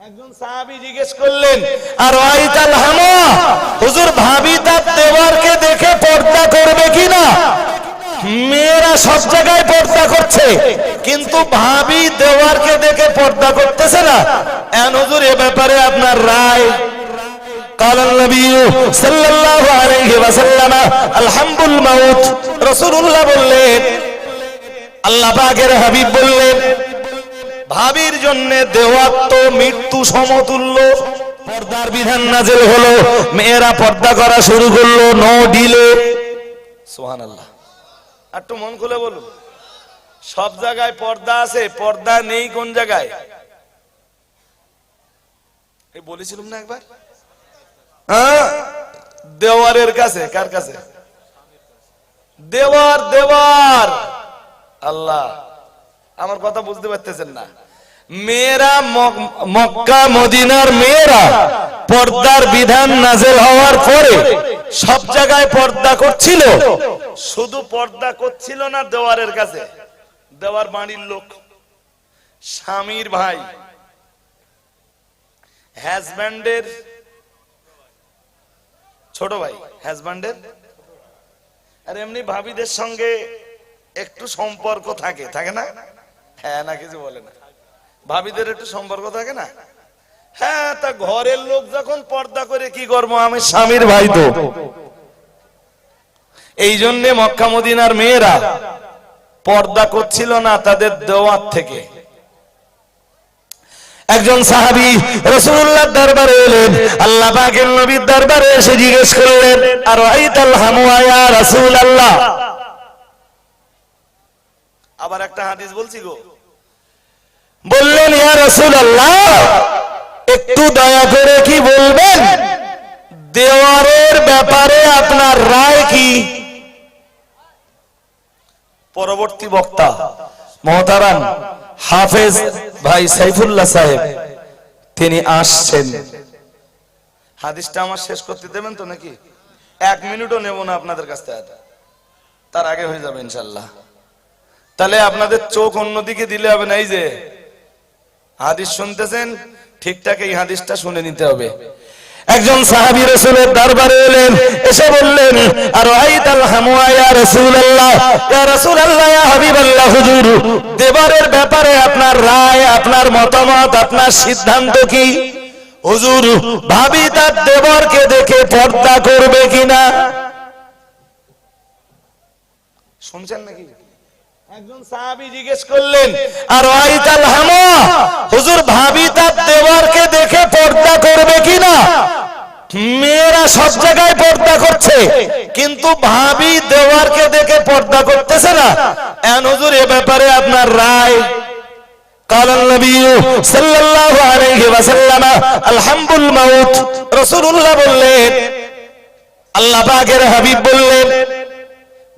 একজন সাহাবী জিজ্ঞেস করলেন আর ওয়াইতাল হামা হুজুর ভাবি তার দেওয়ারকে দেখে পর্দা করবে কিনা মেয়েরা সব জায়গায় পর্দা করছে কিন্তু ভাবি দেওয়ারকে দেখে পর্দা করতেছে না এন হুজুর এ ব্যাপারে আপনার রায় قال النبي صلى الله عليه وسلم الحمد الموت رسول الله বললেন আল্লাহ পাকের হাবিব বললেন ভাবির জন্য দেওয়াত্ম মৃত্যু সমতুল্য। পর্দার বিধান নাজেল হলো, মেয়েরা পর্দা করা শুরু করল, নো ডিলে সোহান আল্লাহ একটু মন খুলে বলুন। সব জায়গায় পর্দা আছে, পর্দা নেই কোন জায়গায়? এই বলেছিলাম না একবার? হ্যাঁ? দেওয়ারের কাছে, কার কাছে? দেওয়ার দেওয়ার। আল্লাহ। আমার কথা বুঝতে পারতেছেন না। মেয়েরা মক্কা, মদিনার মেয়েরা পর্দার বিধান নাজেল হওয়ার পরে সব জায়গায় পর্দা করছিল। শুধু পর্দা করছিল না দেওয়ারের কাছে। দেওয়ার বাড়ির লোক, স্বামীর ভাই হ্যাজব্যান্ডের ছোট ভাই হ্যাজব্যান্ডের আর এমনি ভাবিদের সঙ্গে একটু সম্পর্ক থাকে থাকে না? হ্যাঁ না, কিছু বলে না। ভাবিদের একটু সম্পর্ক থাকে না? হ্যাঁ তা ঘরের লোক যখন পর্দা করে কি করব? আমি স্বামীর ভাই তো। এই জন্যে মক্কা মদিনার মেয়েরা পর্দা করছিল না তাদের দেওয়ার থেকে। একজন সাহাবি রসুল্লাহ দরবারে এলেন। আল্লাহ পাকের নবীর দরবারে এসে জিজ্ঞেস করলেন আর রাসূল আল্লাহ আবার একটা হাদিস বলছি গো। বললেন, ইয়া রাসূল আল্লাহ একটু দয়া করে কি বলবেন? দেওয়ারের ব্যাপারে আপনার রায় কি? পরবর্তী বক্তা, মহতারাম হাফেজ ভাই সাইফুল্লাহ সাহেব, তিনি আসছেন। হাদিসটা আমার শেষ করতে দেবেন তো নাকি? এক মিনিটও নেব না আপনাদের কাছ থেকে। তার আগে হয়ে যাবে ইনশাল্লাহ তাহলে আপনাদের চোখ অন্যদিকে দিলে হবে না, এই যে হাদিস শুনতেছেন ঠিকঠাক এই হাদিসটা শুনে নিতে হবে। একজন সাহাবী রাসূলের দরবারে এলেন, এসে বললেন আর আইতাল হুজুর, দেবারের ব্যাপারে আপনার রায়, আপনার মতামত, আপনার সিদ্ধান্ত কি? হুজুর, ভাবি তার দেবরকে দেখে পর্দা করবে কিনা? শুনছেন নাকি? একজন সাহাবী জিজ্ঞেস করলেন আর আইতাল হামা হুজুর ভাবি তার দেওয়ারকে দেখে পর্দা করবে কিনা মেয়েরা সব জায়গায় পর্দা করছে কিন্তু ভাবি দেওয়ারকে দেখে পর্দা করতেছে না এন হুজুর এ ব্যাপারে আপনার রায় قال النبي صلى الله عليه وسلم الحمد الموت رسول الله বললেন আল্লাহ পাকের হাবিব বললেন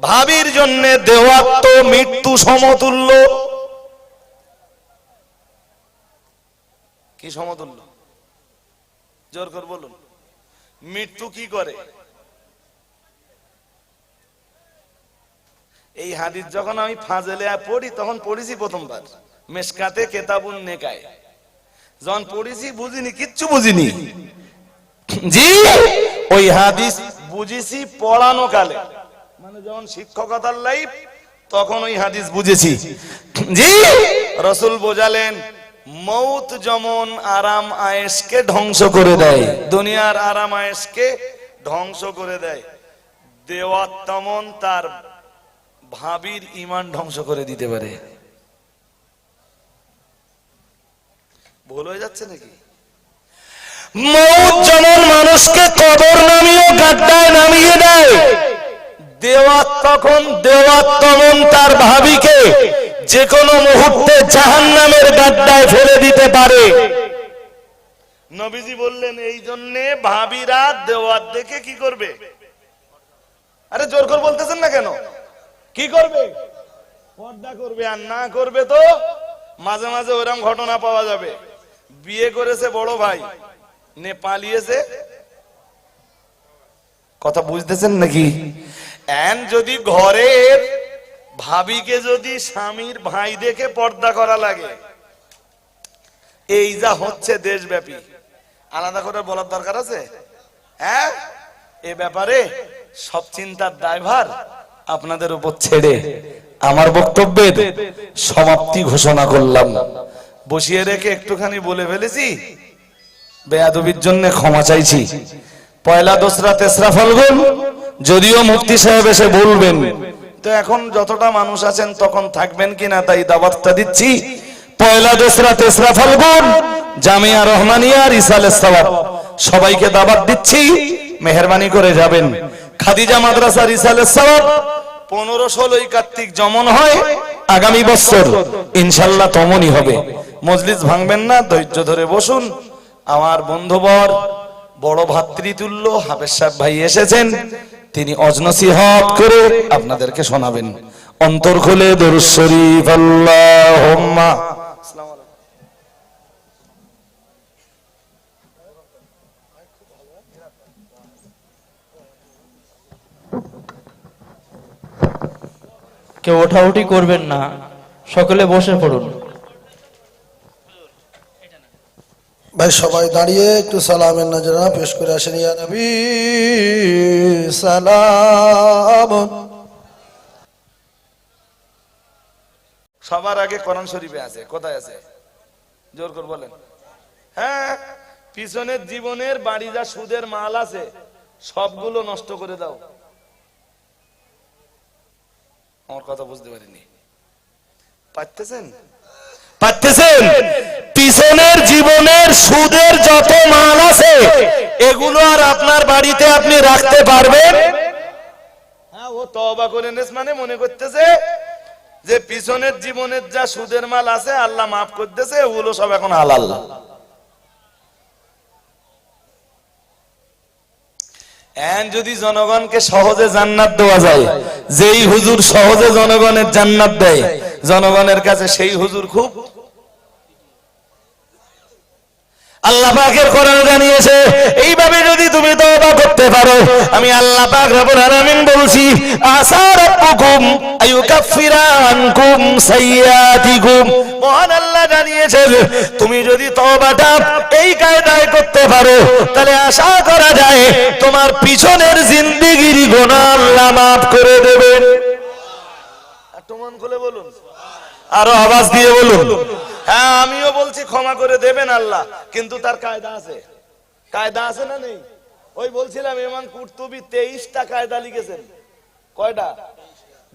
ভাবির জন্য দেওয়াত্ম মৃত্যু সমতুল্য। কি সমতুল্য? জোর করে বলুন। মৃত্যু কি করে? এই হাদিস যখন আমি ফাজেলে পড়ি, তখন পড়েছি প্রথমবার। মেসকাতে কেতাবুন নেকায়। যখন পড়েছি, বুঝিনি, কিচ্ছু বুঝিনি। জি, ওই হাদিস বুঝেছি পড়ানো কালে। মানে যখন শিক্ষকতার লাইফ, তখন ওই হাদিস বুঝেছি। জি, রসুল বোঝালেন, মৌত যেমন আরাম আয়েসকে ধ্বংস করে দেয়, দুনিয়ার আরাম আয়েসকে ধ্বংস করে দেয়, দেওয়ার তেমন তার ভাবির ইমান ধ্বংস করে দিতে পারে। ভুল হয়ে যাচ্ছে নাকি? মৌত যেমন মানুষকে কবর নামিয়ে, গাড্ডায় নামিয়ে দেয় দেওয়াত তখন দেওয়াত তমন তার ভাবিকে? যে কোনো মুহূর্তে জাহান নামের গাড্ডায় ফেলে দিতে পারে। নবীজি বললেন, এই জন্যে ভাবিরা দেওয়াত দেখে কি করবে? আরে, জোর করে বলতেছেন না কেন? কি করবে? পর্দা করবে, আর না করবে তো মাঝে মাঝে ওরকম ঘটনা পাওয়া যাবে। বিয়ে করেছে বড় ভাই, নে পালিয়েছে। কথা বুঝতেছেন নাকি? এন যদি ঘরের ভাবিকে যদি স্বামীর ভাই দেখে পর্দা করা লাগে। এই যা হচ্ছে দেশব্যাপী। আলাদা করে বলার দরকার আছে? হ্যাঁ? এ ব্যাপারে সব চিন্তার দায়ভার আপনাদের উপর ছেড়ে আমার বক্তব্যের সমাপ্তি ঘোষণা করলাম। বসিয়ে রেখে একটুখানি বলে ফেলেছি, বেয়াদবির জন্য ক্ষমা চাইছি। পয়লা দোসরা তেসরা ফাল্গুন যদিও মুফতি সাহেব এসে বলবেন। তো এখন যতটা মানুষ আছেন তখন থাকবেন কিনা তাই দাবাতটা দিচ্ছি। পয়লা দোসরা তেসরা ফাল্গুন জামিয়া রহমানিয়া রিসালের সবাব সবাইকে দাবাত দিচ্ছি মেহরবানি করে যাবেন। খাদিজা মাদ্রাসা রিসালের সবাব পনেরো ষোলোই কার্তিক যেমন হয় আগামী বছর ইনশাল্লাহ তমনই হবে। মজলিস ভাঙবেন না ধৈর্য ধরে বসুন। আমার বন্ধুবর বড় ভাতৃতুল্য হাফেজ সাহেব ভাই এসেছেন। তিনি অজনসিহত করে আপনাদেরকে শোনাবেন। অন্তর খুলে দরুদ শরীফ আল্লাহুম্মা। কেউ ওঠাউঠি করবেন না সকলে বসে পড়ুন। ভাই সবাই দাঁড়িয়ে একটু সালামের নজরা পেশ করে আসেন ইয়া নবী। সালাম। সবার আগে কোরআন শরীফে আছে কোথায় আছে? জোর করে বলেন। হ্যাঁ পিছনের জীবনের বাড়ি যা সুদের মাল আছে সবগুলো নষ্ট করে দাও। আমার কথা বুঝতে পারিনি। পারতেছেন? পারতেছেন? পিছনের জীবনের সুদের যত মাল আছে, এগুলো আর আপনার বাড়িতে আপনি রাখতে পারবেন? হ্যাঁ ও করে মানে মনে করতেছে যে পিছনের জীবনের যা সুদের মাল আছে, আল্লাহ মাফ করতেছে ওগুলো সব এখন যদি জনগণকে সহজে জান্নাত দেওয়া যায়, যেই হুজুর সহজে জনগণের জান্নাত দেয়, জনগণের কাছে সেই হুজুর খুব আল্লাহ কোরআন জানিয়েছে, এইভাবে যদি তুমি তওবা করতে পারো, আমি আল্লাহ পাক আলামিন বলছি আসা রাব্বুকুম আইয়ুকাফিরা আনকুম সাইয়্যাতিকুম। মহান আল্লাহ জানিয়েছেন, তুমি যদি তওবাটা এই কায়দায় করতে পারো, তাহলে আশা করা যায় তোমার পিছনের জিন্দেগির গুনাহ আল্লাহ মাফ করে দেবেন একটু মন খুলে বলুন। আরও আওয়াজ দিয়ে বলুন। হ্যাঁ আমিও বলছি ক্ষমা করে দেবেন আল্লাহ। কিন্তু তার কায়দা আছে। কায়দা আছে না নেই? ওই বলছিলাম এমান কুর্তুবি তেইশটা কায়দা লিখেছেন। কয়টা?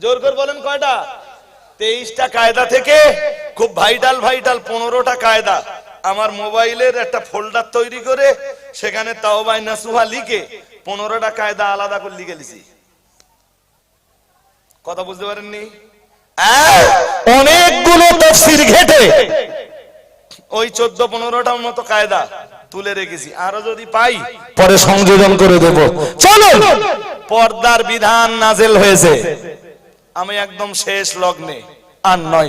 জোর করে বলেন কয়টা? তেইশটা কায়দা থেকে খুব ভাইটাল ভাইটাল পনেরোটা কায়দা। আমার মোবাইলের একটা ফোল্ডার তৈরি করে সেখানে তাওবাই নাসুহা লিখে পনেরোটা কায়দা আলাদা করে লিখে লিছি কথা বুঝতে পারেননি? ওই চোদ্দ পনেরোটার মতো কায়দা তুলে রেখেছি। আরও যদি পাই পরে সংযোজন করে দেব। চলো! পর্দার বিধান নাজেল হয়েছে। আমি একদম শেষ লগ্নে আর নয়।